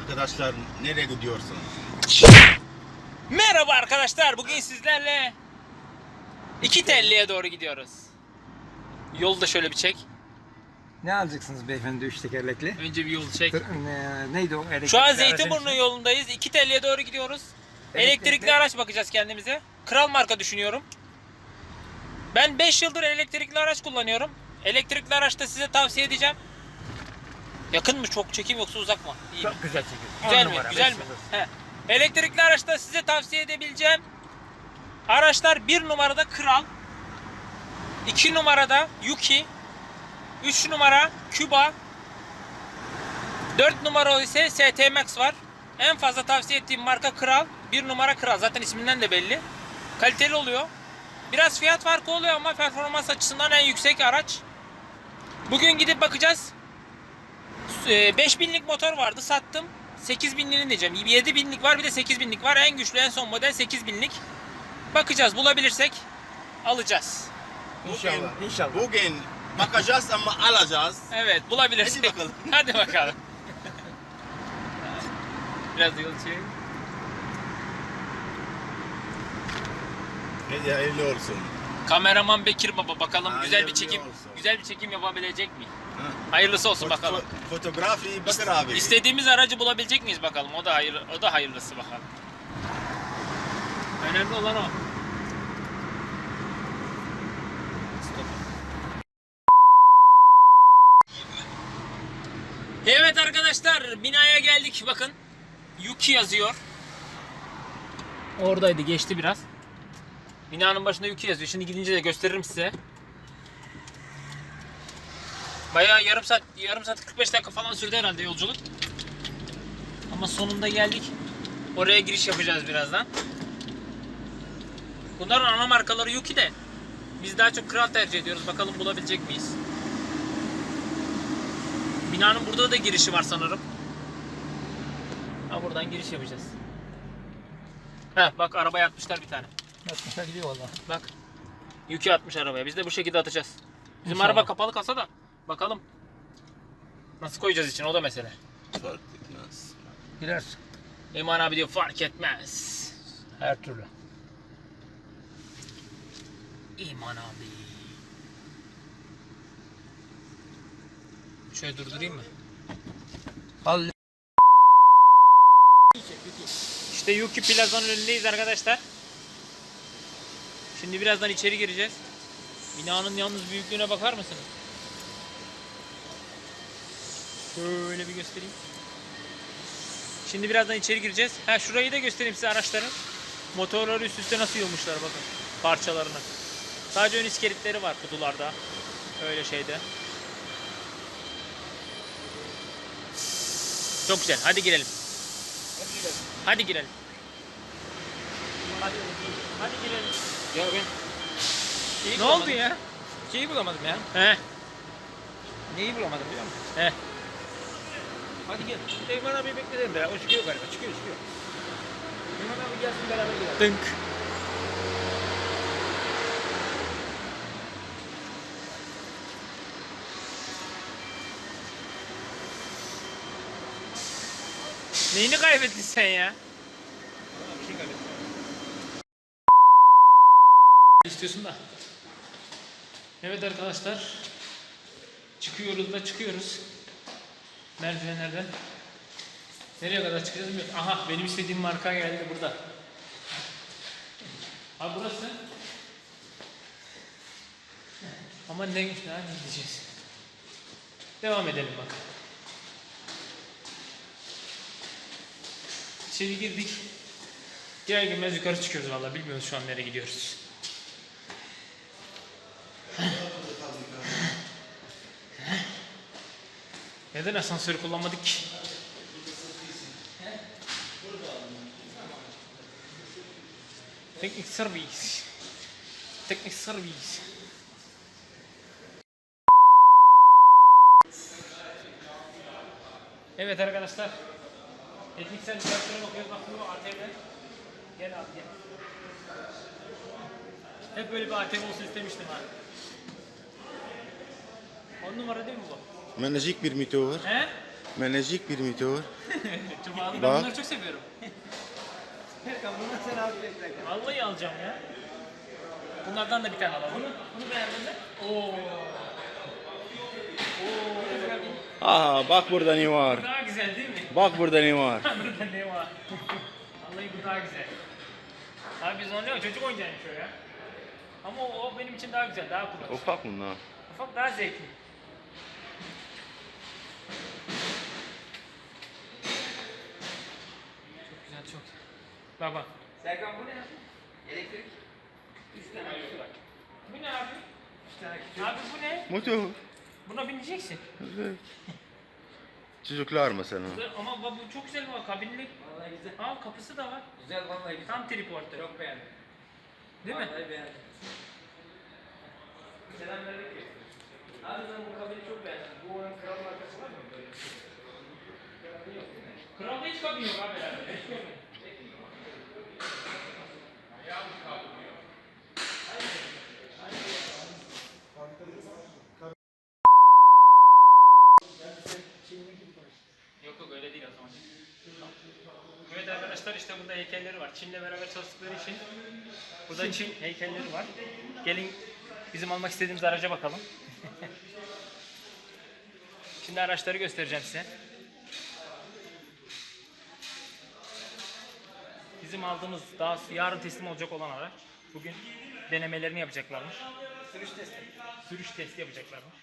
arkadaşlar nereye gidiyorsun? Merhaba arkadaşlar. Bugün sizlerle iki telliye doğru gidiyoruz. Yolu da şöyle bir çek. Ne alacaksınız beyefendi üç tekerlekli? Önce bir yolu çek. Dur, ne- neydi o? Elektrikli Şu an Zeytinburnu yolundayız. İki telliye doğru gidiyoruz. Elektrikli, Elektrikli. araç bakacağız kendimize. Kral marka düşünüyorum. Ben 5 yıldır elektrikli araç kullanıyorum. Elektrikli araçta size tavsiye edeceğim. Yakın mı çok çekim yoksa uzak mı? İyi mi? Çok güzel çekiyor. Güzel On mi? numara, Güzel beş mi? yıldız. He. Elektrikli araçta size tavsiye edebileceğim araçlar bir numarada Kral, 2 numarada Yuki, 3 numara Cuba, 4 numara ise ST Max var. En fazla tavsiye ettiğim marka Kral, 1 numara Kral. Zaten isminden de belli. Kaliteli oluyor. Biraz fiyat farkı oluyor ama performans açısından en yüksek araç. Bugün gidip bakacağız. Ee, 5000'lik motor vardı sattım. 8000'liğini diyeceğim. 7000'lik var bir de 8000'lik var. En güçlü en son model 8000'lik. Bakacağız bulabilirsek alacağız. İnşallah. İnşallah. Bugün bakacağız ama alacağız. Evet bulabilirsek. Hadi bakalım. Hadi bakalım. Biraz yol çekelim. Hadi hayırlı olsun. Kameraman Bekir Baba bakalım güzel bir çekim olsun. güzel bir çekim yapabilecek mi? Ha. Hayırlısı olsun Fo- bakalım. fo- fotoğrafı Bakır abi. İstediğimiz aracı bulabilecek miyiz bakalım. O da hayır o da hayırlısı bakalım. Önemli olan o. Stop. Evet arkadaşlar binaya geldik bakın. Yuki yazıyor. Oradaydı geçti biraz. Binanın başında Yuki yazıyor. Şimdi gidince de gösteririm size. Bayağı yarım saat, yarım saat 45 dakika falan sürdü herhalde yolculuk. Ama sonunda geldik. Oraya giriş yapacağız birazdan. Bunların ana markaları Yuki de. Biz daha çok Kral tercih ediyoruz. Bakalım bulabilecek miyiz? Binanın burada da girişi var sanırım. Ha buradan giriş yapacağız. Heh bak arabaya atmışlar bir tane. Yatmışlar gidiyor valla. Bak. Yükü atmış arabaya. Biz de bu şekilde atacağız. Bizim İnşallah. araba kapalı kalsa da bakalım. Nasıl koyacağız için o da mesele. Fark etmez. Girer. Eman abi diyor fark etmez. Her türlü. İman abi. Şöyle durdurayım mı? Al. İşte Yuki Plaza'nın önündeyiz arkadaşlar. Şimdi birazdan içeri gireceğiz. Binanın yalnız büyüklüğüne bakar mısınız? Şöyle bir göstereyim. Şimdi birazdan içeri gireceğiz. Ha şurayı da göstereyim size araçların. Motorları üst üste nasıl yığmışlar bakın. Parçalarını. Sadece ön iskeletleri var kutularda. Öyle şeyde. Çok güzel. Hadi girelim. Hadi girelim. Hadi, hadi girelim. Ya ben Ne oldu ya? şeyi bulamadım ya. He, Neyi bulamadım biliyor musun? he. Hadi gel. Eyman abi bekleyelim be. O çıkıyor galiba. Çıkıyor çıkıyor. Eyman abi gelsin beraber gidelim. Dınk. Neyini kaybettin sen ya? Bir şey kaybettim. İstiyorsun da. Evet arkadaşlar. Çıkıyoruz da çıkıyoruz. Merdivenlerden. Nereye kadar çıkacağız bilmiyorum. Aha benim istediğim marka geldi burada. Ha burası. Ama ne, ne gideceğiz? Devam edelim bak. İçeri girdik. Diğer girmez yukarı çıkıyoruz vallahi bilmiyoruz şu an nereye gidiyoruz. Neden asansörü kullanmadık ki? Teknik servis. Teknik servis. Evet arkadaşlar. Teknik servislerine bakıyoruz. Bak bu ATV. Gel abi gel. Hep böyle bir ATV olsun istemiştim abi. On numara değil mi bu? Menajik bir motor. He? Menajik bir motor. Cumali ben Bak. bunları çok seviyorum. Bundan sen abi bekle. Vallahi alacağım ya. Bunlardan da bir tane alalım. Bunu, bunu beğendin mi? Oo. Oo. Aha bak burada ne var. Daha güzel değil mi? Bak burada ne var. Burada ne var? Vallahi bu daha güzel. Abi biz onu çocuk oyuncağıymış o ya. Ama o, o benim için daha güzel, daha kullanışlı. Ufak bunlar. Ufak daha zevkli. Çok güzel, çok güzel. Bak. Serkan bu ne? Elektrik. Üç tane var. Bu ne abi? Üç tane küçük. Abi bu ne? Motor. Buna bineceksin. Evet. Çocuklar mesela. Ama bak bu çok güzel bu kabinli. Vallahi güzel. Aa kapısı da var. Güzel vallahi güzel. Tam triporta. Çok beğendim. Değil mi? Vallahi beğendim. Selam verdik ki. Abi ben bu kabini çok beğendim. Bu oyun kral markası var mı böyle? Kralda hiç kabin yok abi herhalde. Hiç görmedim. Yok yok öyle değil o zaman. Evet arkadaşlar işte burada heykelleri var. Çin'le beraber çalıştıkları için burada Çin heykelleri var. Gelin bizim almak istediğimiz araca bakalım. Şimdi araçları göstereceğim size. Bizim aldığımız daha yarın teslim olacak olan araç. Bugün denemelerini yapacaklarmış. Sürüş testi. Sürüş testi yapacaklarmış.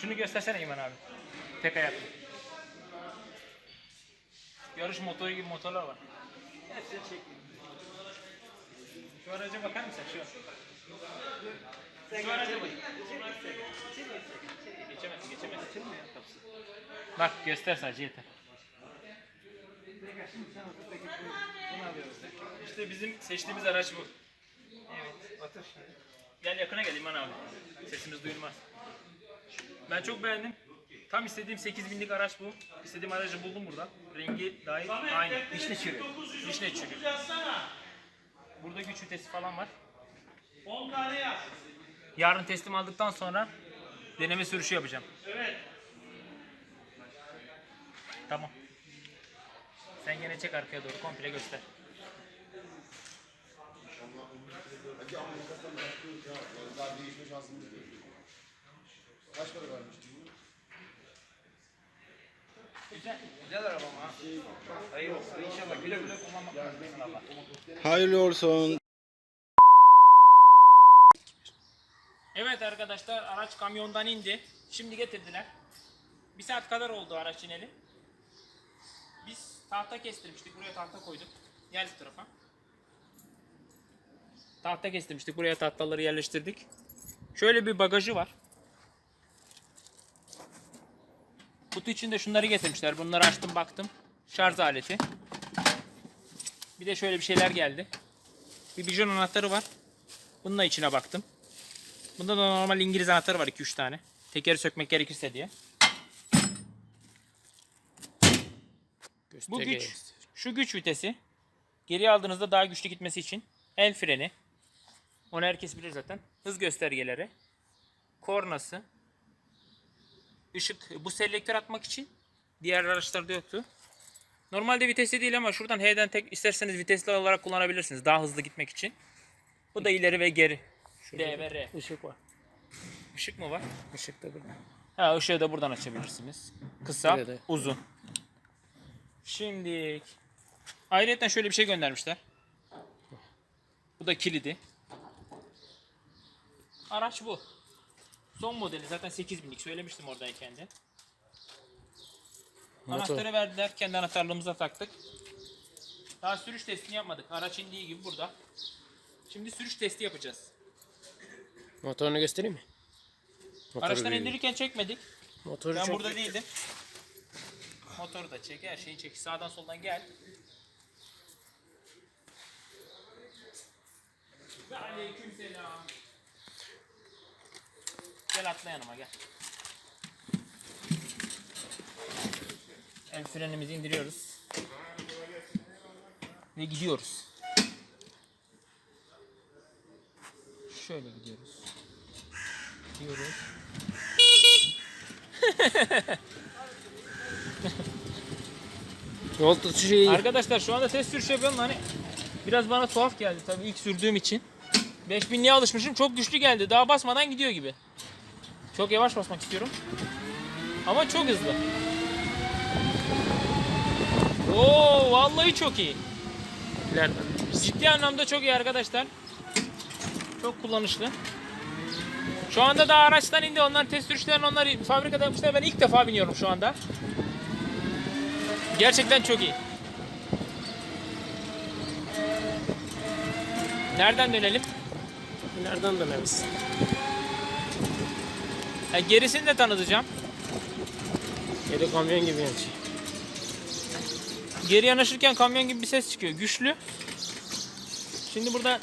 Şunu göstersene İman abi. Tek ayaklı. Yarış motoru gibi motorlar var. Hepsini çektim. Şu araca bakar mısın? Şu. Şu araca bak. Bak göster sadece yeter. Bunu alıyoruz. İşte bizim seçtiğimiz araç bu. Evet. Şimdi. Gel yakına gel İman abi. Sesimiz duyulmaz. Ben çok beğendim. Tam istediğim 8000'lik araç bu. İstediğim aracı buldum burada. Rengi dahil aynı. Vişne çürüyor. Vişne çürü. Burada güç vitesi falan var. Yarın teslim aldıktan sonra deneme sürüşü yapacağım. Evet. Tamam. Sen gene çek arkaya doğru komple göster. Güzel. Güzel araba ama. ha. Hayır olsun. İnşallah güle güle kullanmak nasip Allah. Hayırlı olsun. Evet arkadaşlar araç kamyondan indi. Şimdi getirdiler. Bir saat kadar oldu araç ineli. Tahta kestirmiştik. Buraya tahta koyduk. Gel bu tarafa. Tahta kestirmiştik. Buraya tahtaları yerleştirdik. Şöyle bir bagajı var. Kutu içinde şunları getirmişler. Bunları açtım baktım. Şarj aleti. Bir de şöyle bir şeyler geldi. Bir bijon anahtarı var. Bunun da içine baktım. Bunda da normal İngiliz anahtarı var 2-3 tane. Tekeri sökmek gerekirse diye. Bu güç, şu güç vitesi. Geri aldığınızda daha güçlü gitmesi için. El freni. Onu herkes bilir zaten. Hız göstergeleri. Kornası. Işık. Bu selektör atmak için. Diğer araçlarda yoktu. Normalde vitesli değil ama şuradan H'den tek isterseniz vitesli olarak kullanabilirsiniz. Daha hızlı gitmek için. Bu da ileri ve geri. D ve R. Işık var. Işık mı var? Işık da burada. Ha ışığı da buradan açabilirsiniz. Kısa, uzun. Şimdi ayrıca şöyle bir şey göndermişler. Bu da kilidi. Araç bu. Son modeli zaten 8000'lik söylemiştim oradayken de. Anahtarı verdiler. Kendi anahtarlığımıza taktık. Daha sürüş testini yapmadık. Araç indiği gibi burada. Şimdi sürüş testi yapacağız. Motorunu göstereyim mi? Motoru Araçtan büyük. indirirken çekmedik. Motoru Ben çok burada değildim. Motoru da çek, her şeyi çek. Sağdan soldan gel. Ve aleyküm selam. Gel atla yanıma gel. El frenimizi indiriyoruz. Ve gidiyoruz. Şöyle gidiyoruz. Gidiyoruz. Yol tutuşu iyi. Arkadaşlar şu anda test sürüş yapıyorum hani biraz bana tuhaf geldi tabii ilk sürdüğüm için. 5000'liğe alışmışım çok güçlü geldi daha basmadan gidiyor gibi. Çok yavaş basmak istiyorum. Ama çok hızlı. Oo vallahi çok iyi. Ciddi anlamda çok iyi arkadaşlar. Çok kullanışlı. Şu anda da araçtan indi. Onlar test sürüşlerini onlar fabrikada yapmışlar. Ben ilk defa biniyorum şu anda. Gerçekten çok iyi. Nereden dönelim? İleriden döneriz. Ha, gerisini de tanıtacağım. Geri kamyon gibi yanlış. Geri yanaşırken kamyon gibi bir ses çıkıyor. Güçlü. Şimdi burada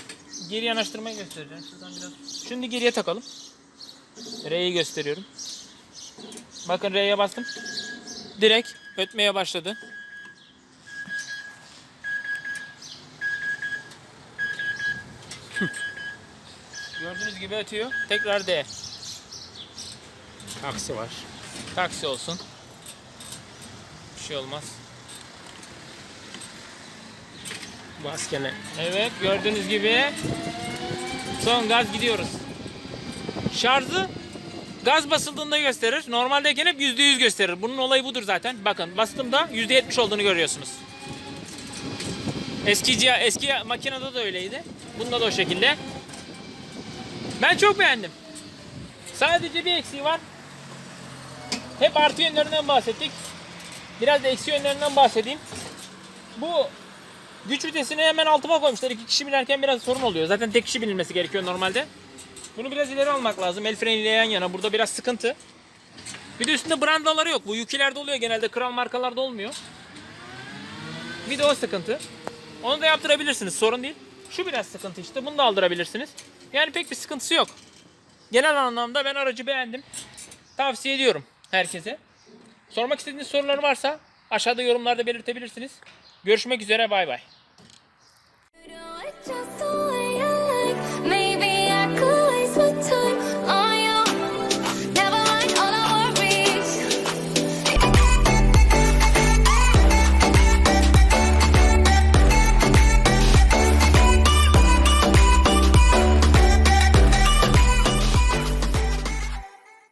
geri yanaştırmayı göstereceğim. Şuradan biraz. Şimdi geriye takalım. R'yi gösteriyorum. Bakın R'ye bastım. Direkt ötmeye başladı. Gördüğünüz gibi ötüyor. Tekrar D. Taksi var. Taksi olsun. Bir şey olmaz. Bas gene. Evet gördüğünüz gibi son gaz gidiyoruz. Şarjı gaz basıldığında gösterir. Normaldeyken hep %100 gösterir. Bunun olayı budur zaten. Bakın bastığımda %70 olduğunu görüyorsunuz. Eski ciha- eski makinede de öyleydi. Bunda da o şekilde. Ben çok beğendim. Sadece bir eksiği var. Hep artı yönlerinden bahsettik. Biraz da eksi yönlerinden bahsedeyim. Bu Güç vitesini hemen altıma koymuşlar. İki kişi binerken biraz sorun oluyor. Zaten tek kişi binilmesi gerekiyor normalde. Bunu biraz ileri almak lazım. El freniyle yan yana. Burada biraz sıkıntı. Bir de üstünde brandaları yok. Bu Yuki'lerde oluyor genelde. Kral markalarda olmuyor. Bir de o sıkıntı. Onu da yaptırabilirsiniz. Sorun değil. Şu biraz sıkıntı işte. Bunu da aldırabilirsiniz. Yani pek bir sıkıntısı yok. Genel anlamda ben aracı beğendim. Tavsiye ediyorum herkese. Sormak istediğiniz sorular varsa aşağıda yorumlarda belirtebilirsiniz. Görüşmek üzere bay bay.